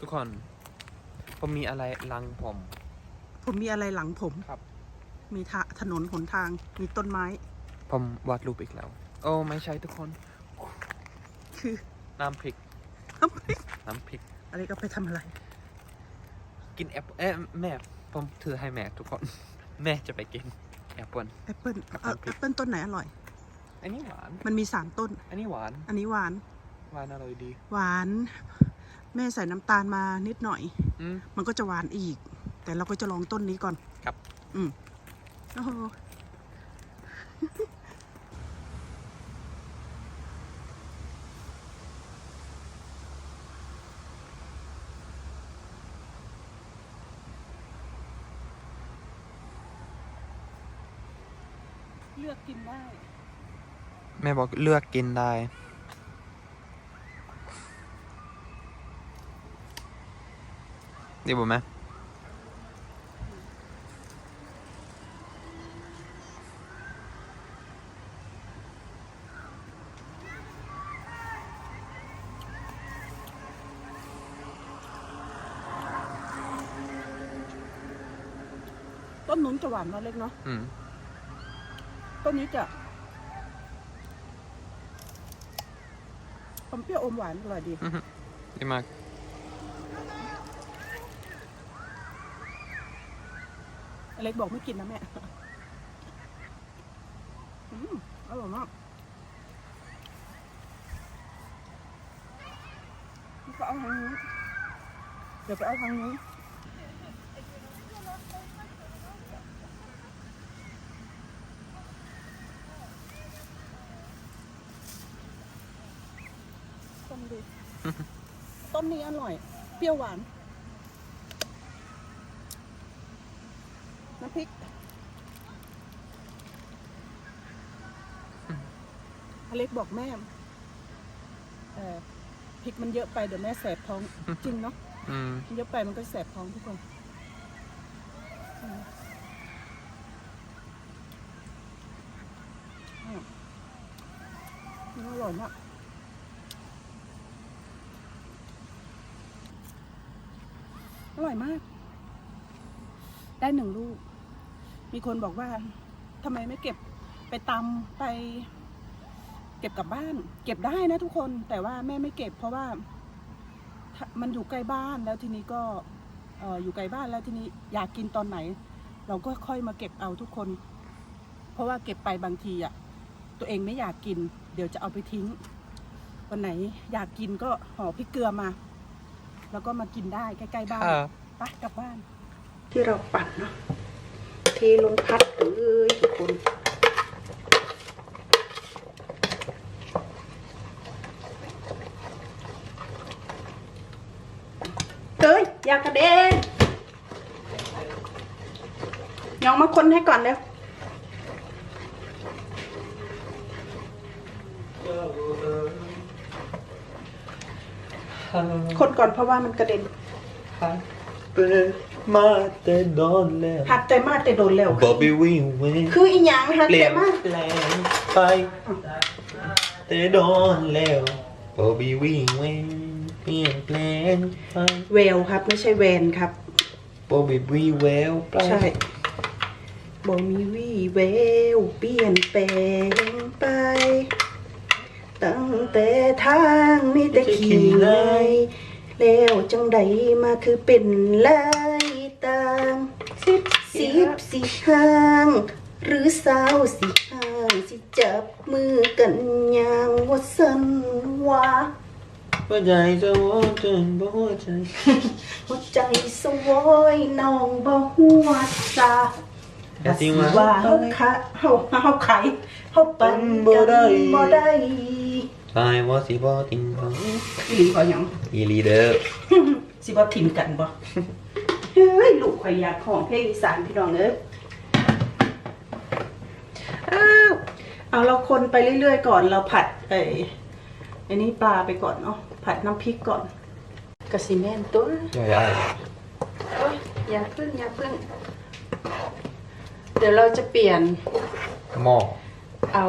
ทุกคน ผมมีอะไรลังผม ผมมีอะไรหลังผม ครับ มีทะถนนหนทาง มีต้นไม้ ผมวาดรูปอีกแล้ว โอ้ไม่ใช่ทุกคน คือน้ำพริกน้ำพริกน้ำพริก อะไรก็ไปทำอะไร กินแอปเอ๊ะแม่ผมถือให้แม่ทุกคน แม่จะไปกินแอปเปิล แอปเปิลกับเออน้ำพริแอกปเปิลต้นไหนอร่อย อันนี้หวาน มันมีสามต้น อันนี้หวาน อันนี้หวาน หวานอร่อยดี หวาน แม่ใส่น้ำตาลมานิดหน่อย อืม มันก็จะหวานอีก แต่เราก็จะลองต้นนี้ก่อนครับ อืมโอ้โห เลือกกินได้ แม่บอกเลือกกินได้ ดีบ่แม่ต้นนู้นจะหวานน้อยเล็กเนาะอืมต้นนี้จะอมเปรี้ยวอมหวานอร่อยดีดีมาก เล็กบอกไม่กินนะแม่อืมอร่อยมากก็เอาทางนี้เดี๋ยวไปเอาทางนี้ต้นดีต้นนี้อร่อย เปรี้ยวหวาน น้ำ พริกอเล็กบอกแม่เออพริกมันเยอะไปเดี๋ยวแม่แสบท้อง จริงเนาะอืมเยอะไปมันก็แสบท้องทุกคนอืมอืมอืมอร่อยมากอร่อยมาก ได้หนึ่งลูก มีคนบอกว่าทำไมไม่เก็บไปตำไป เก็บกลับบ้าน เก็บได้นะทุกคนแต่ว่าแม่ไม่เก็บ เพราะว่าถ้ามันอยู่ใกล้บ้านแล้วทีนี้ก็เอ่ออยู่ไกลบ้านแล้วทีนี้อยากกินตอนไหน เราก็ค่อยมาเก็บเอาทุกคน เพราะว่าเก็บไปบางทีอะตัวเองไม่อยากกิน เดี๋ยวจะเอาไปทิ้ง วันไหนอยากกินก็ห่อพริกเกลือมา แล้วก็มากินได้ใกล้ๆบ้านครับไปกลับบ้าน ที่เราปั่นเนาะ เทลงพัดเลยทุกคนเฮ้ยอย่ากระเด็นยองมาคนให้ก่อนเร็วคนก่อนเพราะว่ามันกระเด็นฮัตเต มาเตโดนแล้วหัดแต่มาแต่โดนแล้ว บอบบี้วิ่งเว้ยคืออีหยังหัดเปลี่ยแต่นมาแปลงไปเตโดนแล้วบอบบี้วิ่งเว้ยเปลี่ยนแปลงไปเวลครับ ไม่ใช่แวนครับ บอบบี้วิ่งแววไปใช่บ่มีวี่แววเปลี่ยนแปลงไป ตั้งแต่ทางมีแต่ขี่ไล่แล้วจังใดมาคือเป็นลายตาง สิบสิบสิห้าง หรือสาวสิห้างสิจับมือกันอย่างว่าสันว่าหัวใจจะวอจนบ่หัวใจหัวใจสวอยน้องบ่หัวซาแต่จริงว่าว่าเฮาคะเฮาเฮาไขเฮาปันบ่กันได้บ่ได้ตายว่าสิบ่ติงเขาอีหลีบ่หยังอีลีเดอร์สิบ่ทิมกันบ่ เฮ้ยลูกข่อยอยากของเพลงอีสานพี่น้องเอ้ยอ้าวเอาเราคนไปเรื่อยๆก่อนเราผัดไอ้ไอ้นี่ปลาไปก่อนเนาะผัดน้ำพริกก่อนกะสิแม่นตัวใหญ่ใหญ่โอ๊ยอย่าพึ่งอย่าพึ่ง เดี๋ยวเราจะเปลี่ยนหม้อเอา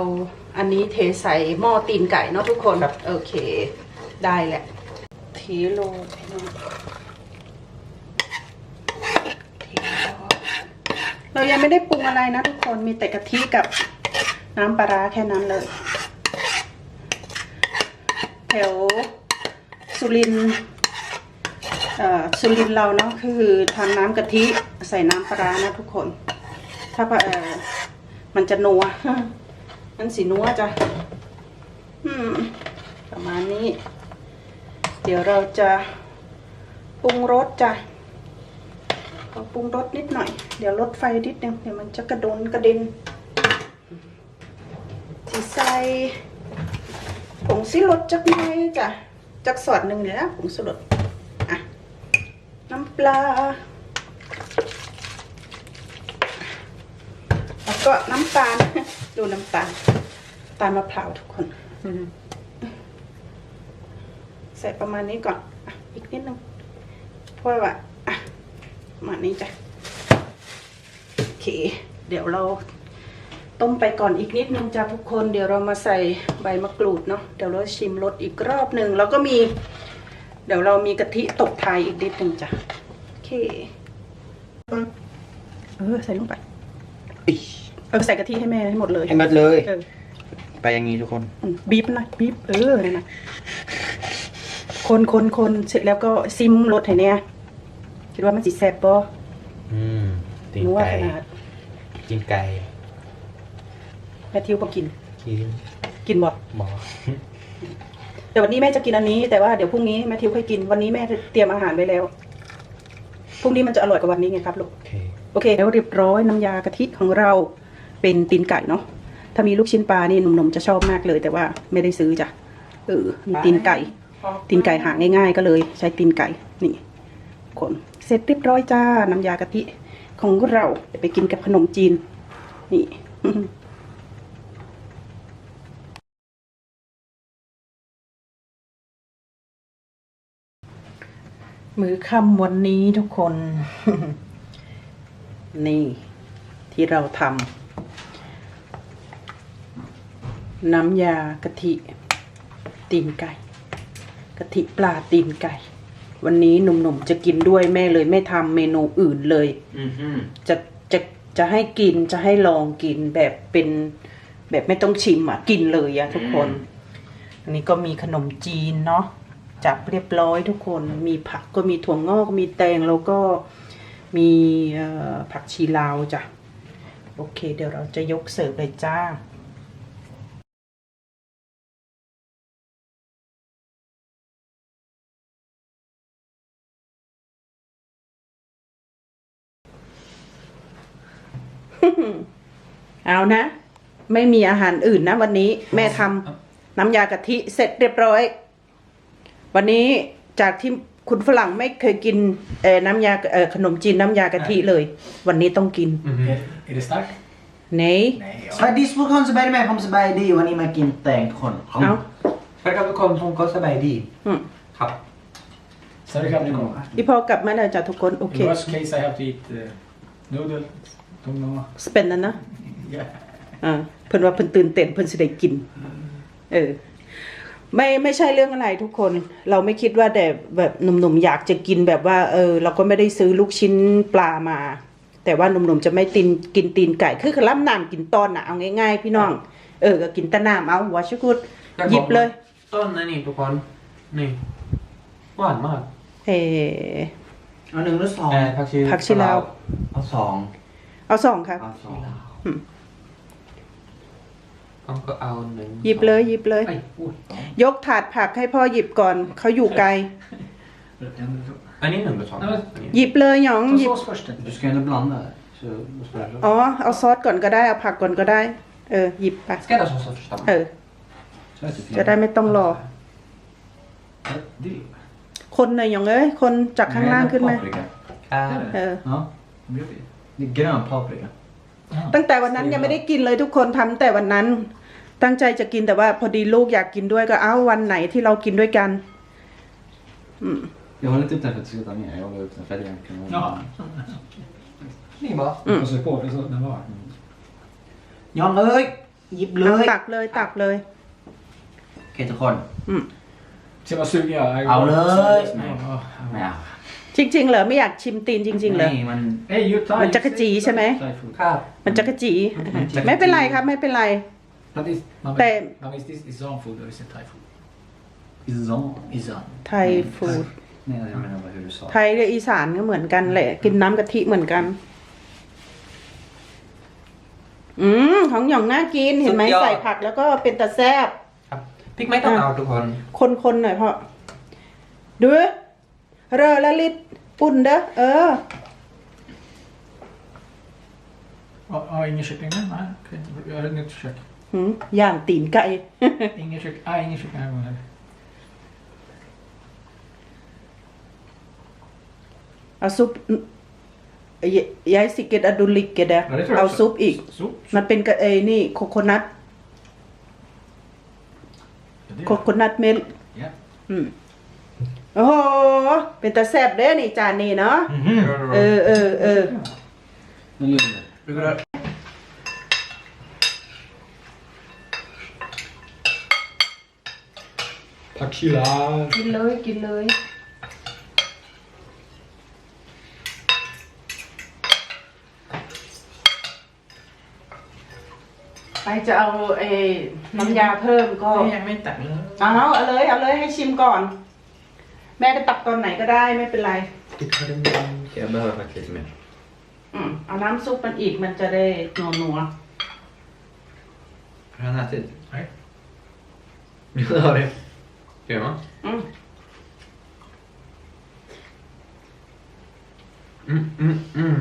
อันนี้เทใส่หม้อตีนไก่เนาะทุกคนครับโอเค ได้แหละเททีโลพี่น้องทีโล เรายังไม่ได้ปรุงอะไรนะทุกคนมีแต่กะทิกับน้ำปลาร้าแค่นั้นเลย แถวสุรินสุรินเราเนาะคือทำน้ำกะทิใส่น้ำปลาร้านะทุกคน ถ้าเออมันจะนัวมันสีนัวจ้ะประมาณนี้ เดี๋ยวเราจะปรุงรสจ้ะ ขอปรุงรสนิดหน่อย เดี๋ยวลดไฟนิดนึงเดี๋ยวมันจะกระโดนกระเด็นสีใส่ผงซิรสจักหน่อยจ้ะจักสอดหนึ่งเดี๋ยวนะผงซิรสอะน้ำปลา แล้วก็น้ำตาล ดูน้ำตาล ตาลมะพร้าวทุกคน ใส่ประมาณนี้ก่อนอะอีกนิดนึงเพราะว่าอะประ มาณนี้จ้ะโอเค เดี๋ยวเราต้มไปก่อนอีกนิดนึงจ้ะทุกคนเดี๋ยวเรามาใส่ใบมะกรูดเนาะเดี๋ยวเราชิมรสอีกรอบหนึ่งแล้วก็มี เดี๋ยวเรามีกะทิตบท้ายอีกนิดนึงจ้ะโอเคเออใส่ลงไปเออใส่กะทิให้แม่ให้หมดเลยให้หมดเลยเออไปอย่างนี้ทุกคนอืมบีบหน่อยบีบเออเนี่ยนะคนคนคนเสร็จแล้วก็ซิมรสให้เนี่ย คิดว่ามันสิแซ่บบ่อืมตีนนัวไก่ขนาดกินไก่แม่ทิวบ่กิน กินกินบ่หมอแต่วันนี้แม่จะกินอันนี้ แต่ว่าเดี๋ยวพรุ่งนี้แม่ทิวค่อยกินวันนี้แม่เตรียมอาหารไว้แล้วพรุ่งนี้มันจะอร่อยกว่าวันนี้ไงครับลูกโอเคโอเค แล้วเรียบร้อยน้ำยากะทิของเราเป็นตีนไก่เนาะถ้ามีลูกชิ้นปลานี่หนุ่มๆจะชอบมากเลย แต่ว่าไม่ได้ซื้อจ้ะเออมีตีนไก่ตีนไก่หาง่าย ๆ ก็เลยใช้ตีนไก่นี่คน เสร็จเรียบร้อยจ้าน้ำยากะทิของเราเดี๋ยวไปกินกับขนมจีน นี่มือค่ำวันนี้ทุกคน นี่ ที่เราทำน้ำยากะทิ ตีนไก่กะทิปลาตีนไก่ วันนี้หนุ่มๆจะกินด้วยแม่เลยไม่ทำเมนูอื่นเลย อือหือจะจะจะให้กินจะให้ลองกินแบบเป็นแบบไม่ต้องชิมอะกินเลยอะทุกคน อันนี้ก็มีขนมจีนเนาะจับเรียบร้อยทุกคนมีผักก็มีถั่วงอกมีแตงแล้วก็มีเอ่อผักชีลาวจ้ะ โอเค เดี๋ยวเราจะยกเสิร์ฟเลยจ้า เอานะ ไม่มีอาหารอื่นนะวันนี้แม่ทำน้ำยากะทิเสร็จเรียบร้อย วันนี้จากที่คุณฝรั่งไม่เคยกินเอ่อน้ำยาเอ่อขนมจีนน้ำยากะทิเลย วันนี้ต้องกิน Är det starkt? เนย Nej. สวัสดีทุกคนสบายดีไหมผมสบายดีวันนี้มากินแตงทุกคนเอาสวัสดีครับทุกคนผมก็สบายดีอืมครับ Sorry, Capricorn. อีพอกลับมาแล้วจ้ะทุกคนโอเค In worst case, I have to eat uh, noodle. Don't know. สเปนนั่นนะ Yeah. อ่าเพิ่นว่าเพิ่นตื่นเต้นเพิ่นสิได้กิน เออ ไม่ไม่ใช่เรื่องอะไรทุกคน เราไม่คิดว่าแต่แบบหนุ่มๆอยากจะกินแบบว่า เออ เราก็ไม่ได้ซื้อลูกชิ้นปลามา แต่ว่าหนุ่มๆจะไม่ตินกินตีนไก่คือขล้ำน้ำกินตอนน่ะเอาง่ายๆ พี่น้อง เออก็กินแตะน้ำเอาวาชุกุดหยิบเลย ต้นนั่นนี่ทุกคนนี่หวานมากเออเอาหนึ่งหรือสองเอ่อผักชีผักชีลาวเอาสองเอาสองครับเอาสอง เอาก็เอาหนึ่งหยิบเลยหยิบเลย ไอ้ยอุ้ยยกถาดผักให้พ่อหยิบก่อน เขาอยู่ไกล อันนี้หนึ่งหรือสอง Nej, men อันนี้หยิบเลยหยอง ta หยิบ sås först. Du ska ju inte blanda så du ska อ๋อเอาซอสก่อนก็ได้เอาผักก่อนก็ได้ เออหยิบไป Ska jag ta sås först? เออ Så är det typ จะได้ไม่ต้องรอ Dill. คนหน่อยหยองเอ้ยคนจากข้างล่างขึ้นไหม Paprika. อ่าเออ Ja, det är det. Det är grön paprika. ตั้งแต่วันนั้นยังไม่ได้กินเลยทุกคนทำแต่วันนั้น ตั้งใจจะกินแต่ว่าพอดีลูกอยากกินด้วยก็เอ้าวันไหนที่เรากินด้วยกันอืม Jag håller inte upp den för att du ska ta med. Jag håller upp den för att jag kan Ja. Ni bara. Och så på för så den var. ยองเอ้ยหยิบเลย ตักเลยตักเลย โอเคทุกคนอืม Ser man sugen? Ja, jag Au, går- lös. Ja, ja. ไม่เอา จริง ๆ เหรอไม่อยากชิมตีนจริง ๆ เหรอ นี่มัน Hey, you Thai. มันจักรจีใช่ไหม Thai food. ครับ มันจักรจีมันจักรจี้ไม่เป็นไรครับไม่เป็นไร But is, man, Det- man, is this Isan food or is it Thai food? อิซอง Isan. ไทยฟู้ดเนี่ย jag menar vad hur du sa ไทยกับอีสานก็เหมือนกันแหละ กินน้ำกะทิเหมือนกัน อืมของหย่องน่ากินเห็นไหมสุดยอด ใส่ผักแล้วก็เป็นตะแซบ ครับพริกไม่ต้องเอาทุกคน คนๆหน่อยพ่อดู เรอละลิตปุ่นเด้อเออ Ja, ja, ingen kyckling med? Nej, okej. Jag har inget försök. หืมย่างตีนไก่ Ingen kyckling, nej, ingen kyckling den här gången heller. เอาซุปยยายสิเกตอดุลิกเกดะ Ja, det tror jag เอา också. ซุปอีก Soup? มันเป็นกะเอ้นี่โคโคนัท Ja, det โคโคนัทมิล Ja. อืม โอ้โห เป็นตาแซบเด้อนี่จานนี้เนาะ Mhm. เออเออเออ nu Linda Tack killar. กินเลยกินเลย ไปจะเอาไอ้น้ำยาเพิ่มก็ยังไม่ตักเลย เอาเอาเลยเอาเลยให้ชิมก่อน แม่จะตักตอนไหนก็ได้ไม่เป็นไร jag behöver faktiskt lite mer อืมเอาน้ำซุปมันอีกมันจะได้นัวนัว har han ätit? Nej. Jo det har du Gör man? ๆอืม Mm, mm, mm.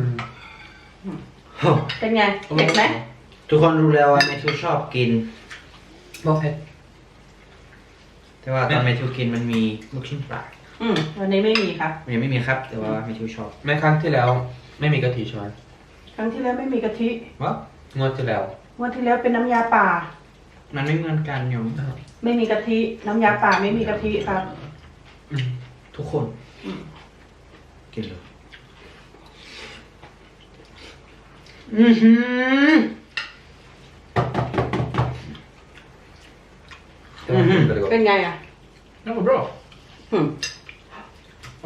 เป็นไงเผ็ดไหมทุกคนรู้แล้วว่าแมทธิวชอบกิน Vad fett. แต่ว่าตอนแมทธิวกินมันมีลูกชิ้นปลา อืมวันนี้ไม่มีครับมันยังไม่มีครับ แต่ว่าแมทธิวชอบแม่ครั้งที่แล้ว ไม่มีกะทิใช่ไหมครั้งที่แล้วไม่มีกะทิวะงวดที่แล้ววันที่แล้วเป็นน้ำยาป่า มันไม่เหมือนกันอยู่ไม่มีกะทิน้ำยาป่าไม่มีกะทิครับ อืมทุกคน อืม กินเลยอือหือ Det var Mhm. väldigt gott. เป็นไงอะ Det var bra. อืม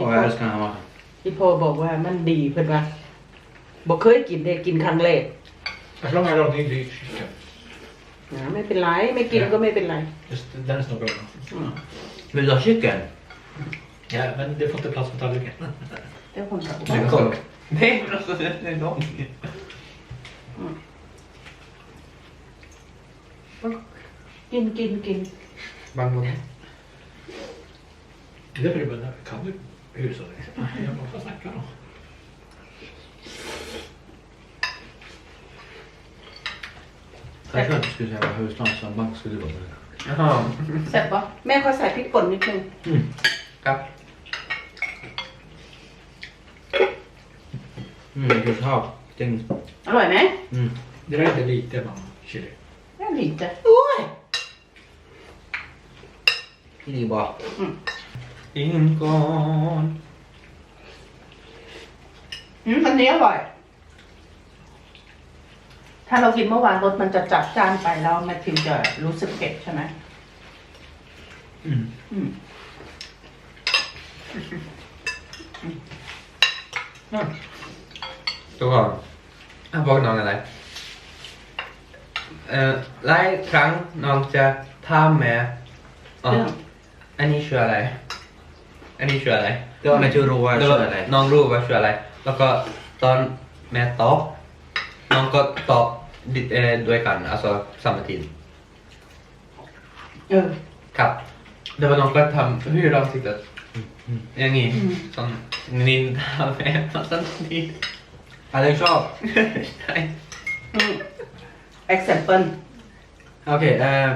Åh, jag älskar den här maten. พี่โพบอกว่ามันดีเพื่อนว่าบอกเคยกินเด็กกินครั้งแรก As long as I don't need to eat chicken. นะไม่เป็นไรไม่กินก็ไม่เป็นไร Just, den är nog bra. Vill du ha chicken? Ja, men det får inte plats på tallriken. เดี๋ยวคนถาม Det är gott. Nej, men alltså det är långt. กินกินกิน Bang, bang. Det är väl bara kan du husa dig? Jag måste snacka då. Jag trodde att du skulle säga vad husland som bank skulle vara. Jaha. แซ่บปะแม่เขาใส่พริกป่นนิดนึง ครับ Mm, jag kanske har. Stäng. อร่อยไหม Mm. Det där är inte lite mamma, chili. น่าดีจ้ะ Det är bra. In gone. อืมอันนี้อร่อย ถ้าเรากินเมื่อวานรสมันจะจัดจานไปแล้วแมทธิวจะรู้สึกเผ็ดใช่ไหม Mm. อืมทุกคนอะบอกน้องอะไร เอ่อหลายครั้งน้องจะถามแม่อ๋อเรื่องอันนี้ชื่ออะไร อันนี้ชื่ออะไร Det var med Turova แล้ว kör det. น้องรู้ว่าชื่ออะไร แล้วก็ตอนแม่ตอบน้องก็ตอบดิเอ่อด้วยกัน alltså samma tid เออ ครับเดี๋ยวน้องก็ทำ hur ansiktet อย่างงี้อืม som ninja med massa tid Alex shop. ใช่อืม example Okej, eh...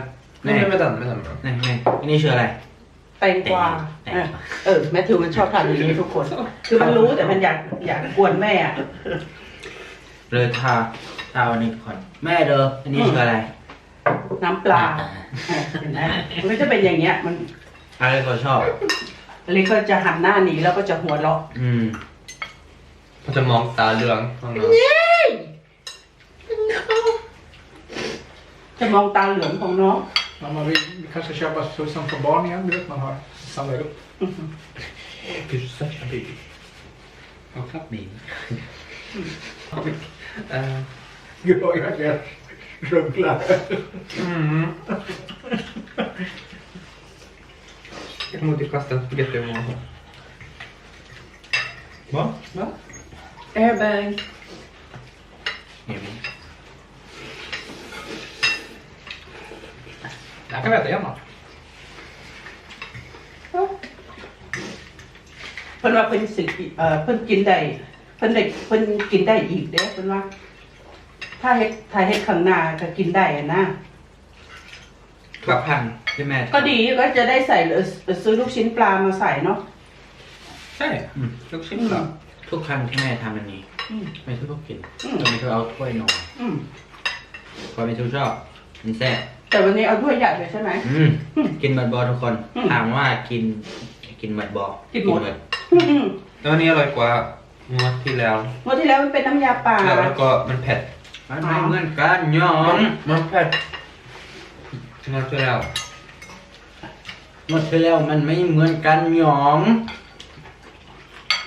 ไม่ Nej, ไม่ไม่ตัดไม่ตัด nej, nej. Ni kör det. แตงกวาแตงเอกอวา เออแมทธิวมันชอบทานอย่างนี้ทุกคน คือมันรู้แต่มันอยากอยากกวนแม่อะ เลยทาทาวันนี้ทุกคนแม่เด้ออันนี้คืออะไรน้ำปลาเออเห็นไหมมันก็จะเป็นอย่างเงี้ย มันอะไรก็ชอบ เล็กก็จะหันหน้าหนีแล้วก็จะหัวเราะอืมมันจะมองตาเหลืองของน้องจะมองตาเหลืองของน้อง Mamma, vi, vi kanske ska köpa som för barn igen. Du vet man har samlar upp. You're such a baby. Och klart min. Uh, Gud vad jag kan rubbla. mm. Jag måste kasta en spagetti i morgon. Va? Va? airbag Min. Jag kan äta igen då. เพิ่นว่าเพิ่นสิเอ่อเพิ่นกินได้เพิ่นได้เพิ่นกินได้อีกเด้เพิ่นว่า ถ้าเฮ็ดถ้าเฮ็ดข้างหน้าก็กินได้อะนะทุกครั้งที่แม่ทำก็ดีก็จะได้ใส่เอ่อซื้อลูกชิ้นปลามาใส่เนาะ ใช่ลูกชิ้นเหรอทุกครั้งที่แม่ทำอันนี้ อืม ไม่ทุกกินอืมจะไม่ทุกเอาถ้วยนอนอืมเพราะไม่ทุกชอบมันแซ่บ แต่วันนี้เอาถ้วยใหญ่เลยใช่ไหม อืมอืมกินหมดบอทุกคนอืมถามว่ากิน กินหมดบอกินหมดอืมแล้วอันนี้อร่อยกว่างวดที่แล้วงวดที่แล้วมันเป็นน้ำยาปลาแล้วแล้วก็มันเผ็ดมันไม่เหมือนกันยอมมันเผ็ดงวดที่แล้วหมดไปแล้วมันไม่เหมือนกันยอม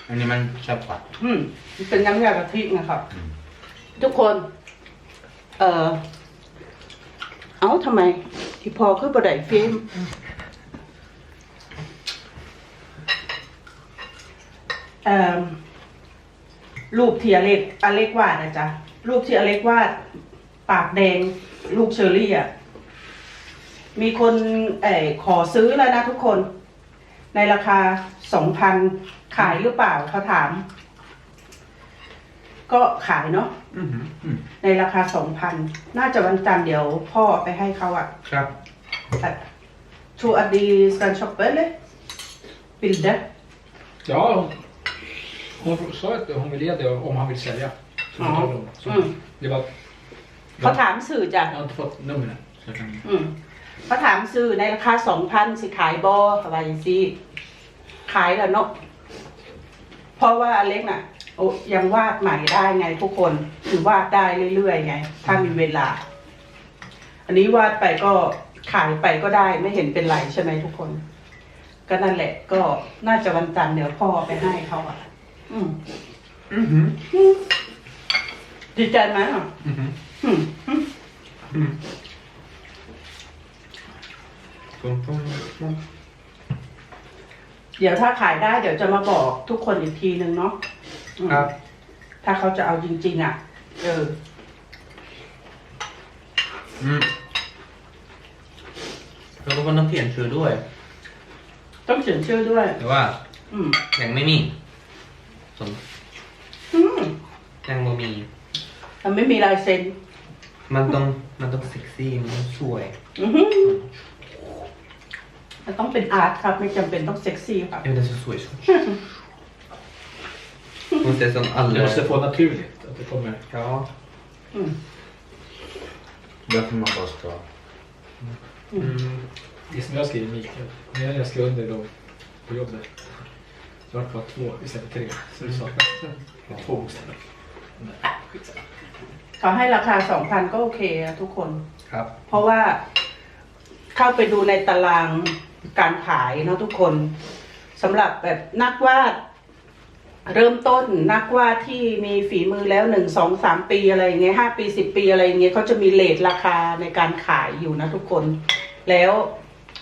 อันนี้มันชอบกว่า อืมมันเป็นน้ำยากะทินะครับอืมทุกคน เอ่อ เอ้าทำไม ที่พอคือประไดฟิล์มเอ่อรูปที่อเล็กอเล็กวาดนะจ๊ะ รูปที่อเล็กวาด ปากแดงลูกเชอรี่อะ มีคนเอ่อขอซื้อแล้วนะทุกคน ในราคาสองพันขายหรือเปล่าเขาถาม ก็ขายเนาะอือหือในราคาสองพันน่าจะวันจันทร์เดี๋ยวพ่อเอาไปให้เขาอะครับอะชูอดีสกันช็อปเปอร์เลยบิลเด Ja, hon, hon sa att hon vill ge det om han vill sälja. Så Ja. ja. så Mm. Det var, เขาถามสื่อจ้ะ jag har inte fått numren. Så jag kan... อืมเขาถามสื่อในราคาสองพันสิขายบออะไรสิขายแล้วเนาะเพราะว่าอเล็กน่ะ โอ้ยังวาดใหม่ได้ไงทุกคนคือวาดได้เรื่อยๆไง ถ้ามีเวลา อันนี้วาดไปก็ขายไปก็ได้ไม่เห็นเป็นไรใช่ไหมทุกคน ก็นั่นแหละ ก็น่าจะวันจันทร์เดี๋ยวพ่อเอาไปให้เขาอะ อืมอือหือดีใจไหมอะอือหืออืมอืมอืมปุ้มปุ้มปุ้มเดี๋ยวถ้าขายได้เดี๋ยวจะมาบอกทุกคนอีกทีนึงเนาะ อืมครับ ถ้าเขาจะเอาจริง ๆ อะ เออ อืมแล้วก็ต้องเขียนชื่อด้วย ต้องเขียนชื่อด้วย แต่ว่าอืมยังไม่มี สมอืมยังไม่มี มันไม่มีลายเซ็นมันต้องมันต้องเซ็กซี่มันต้องสวยอือหือมันต้องเป็นอาร์ตครับ ไม่จำเป็นต้องเซ็กซี่ครับ Ja, det är så s วย så. Hon ser som Det alla... måste få naturligt. Att det kommer... Ja. อืม Då får man bara stå. Mm. Det som jag skriver Mikael. När jag skrev under då på jobbet. Så var det bara två istället för tre. Så det saknas två bokstäver. Nej, skitsamma. เขาให้ราคาสองพันก็โอเคอะทุกคน ครับ เพราะว่าเข้าไปดูในตารางการขายเนาะทุกคนสำหรับแบบนักวาด เริ่มต้นนักวาดที่มีฝีมือแล้วหนึ่งสองสามปีอะไรอย่างเงี้ยห้าปีสิบปีอะไรอย่างเงี้ยเขาจะมีเลทราคาในการขายอยู่นะทุกคน แล้ว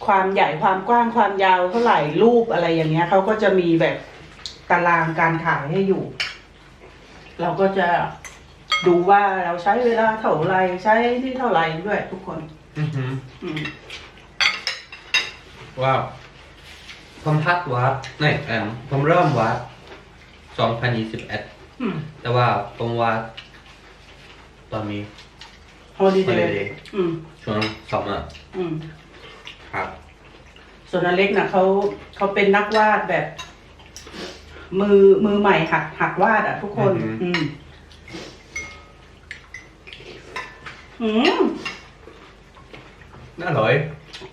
ความใหญ่ความกว้างความยาวเท่าไหร่รูปอะไรอย่างเงี้ยเขาก็จะมีแบบตารางการขายให้อยู่ เราก็จะดูว่าเราใช้เวลาเท่าไหร่ใช้ที่เท่าไหร่ด้วยทุกคน Mhm. อืม ว้าวผมพัดวัดนี่เอ่อผมเริ่มวัด 2021 อืมแต่ว่าผมวัดตอนนี้ ฮอลิเด holiday ย์อืมช่วง summer อืมครับ ส่วนอเล็กน่ะเขาเขาเป็นนักวาดแบบ มือมือใหม่หัดหัดวาดอะทุกคน อืมอืมอร่อย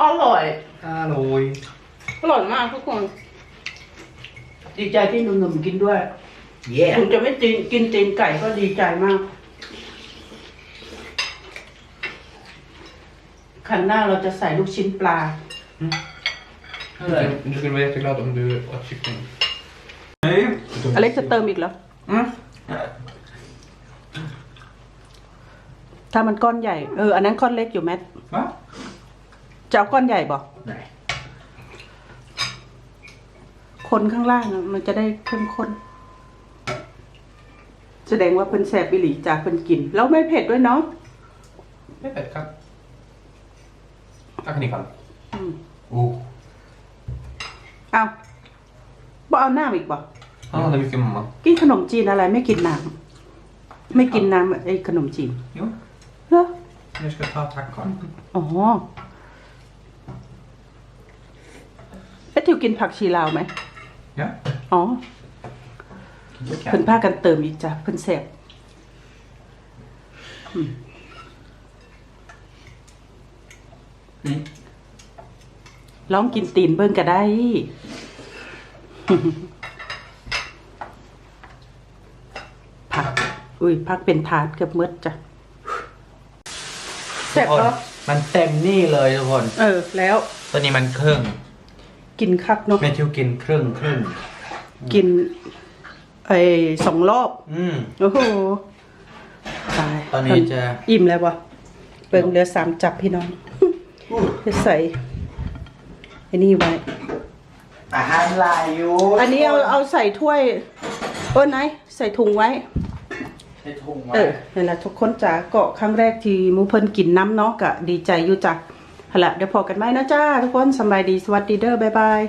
อร่อยอร่อย อร่อยมากทุกคน ดีใจที่หนุ่มๆกินด้วย Yeah! ถึงจะไม่กินกินตีนไก่ก็ดีใจมากขันหน้าเราจะใส่ลูกชิ้นปลาอืม Du skulle vara jätteglad om du åt kyckling. อเล็กจะเติมอีกเหรอ Mm. ถ้ามันก้อนใหญ่ เออ อันนั้นก้อนเล็กอยู่แมท Va? จะเอาก้อนใหญ่บอก Nej. คนข้างล่างอะมันจะได้เข้มข้น แสดงว่าเพิ่นแสบบิหลีจากเพิ่นกิน แล้วไม่เผ็ดด้วยเนาะ Det är fett kan. Tack Nikan. อืม Oh. เอาบ่เอาน้ำอีกบ่ Han hade mycket mamma. กินขนมจีนอะไรไม่กินน้ำไม่กินน้ำไอ้ขนมจีน Jo, เหรอ jag ska ta tacon. อ๋อเอ๊ะทิวกินผักชีลาวไหม Ja. อ๋อ Det เพิ่น kan. พากันเติมอีกจ้ะ เพิ่นแสบ Nej. ลองกินตีนเบิ่งก็ได้ ผัก อุ้ยผักเป็นถาดเกือบหมืดจ้ะแสบทุกคนเนาะมันเต็มนี่เลยทุกคน เออ แล้ว ตัวนี้มันครึ่ง กินคักเนาะแมทธิวกินครึ่งครึ่งกินไอ้สองรอบ อืมโอ้โหตายตอนนี้จะอิ่มแล้ววะเบิ่งเหลือสามจับพี่น้องจะใส่ไอ้นี่ไว้อาหารลายอยู่อันนี้เอาเอาใส่ถ้วยโอ้ไหนใส่ถุงไว้ใส่ถุงไว้เออนั่นแหละทุกคนจ๋าเกาะครั้งแรกที่หมูเพิ่นกินน้ำเนาะกะดีใจอยู่จ้ะ ฮะละเดี๋ยวพอกันไหมนะจ้าทุกคนสบายดีสวัสดีเด้อบ๊ายบาย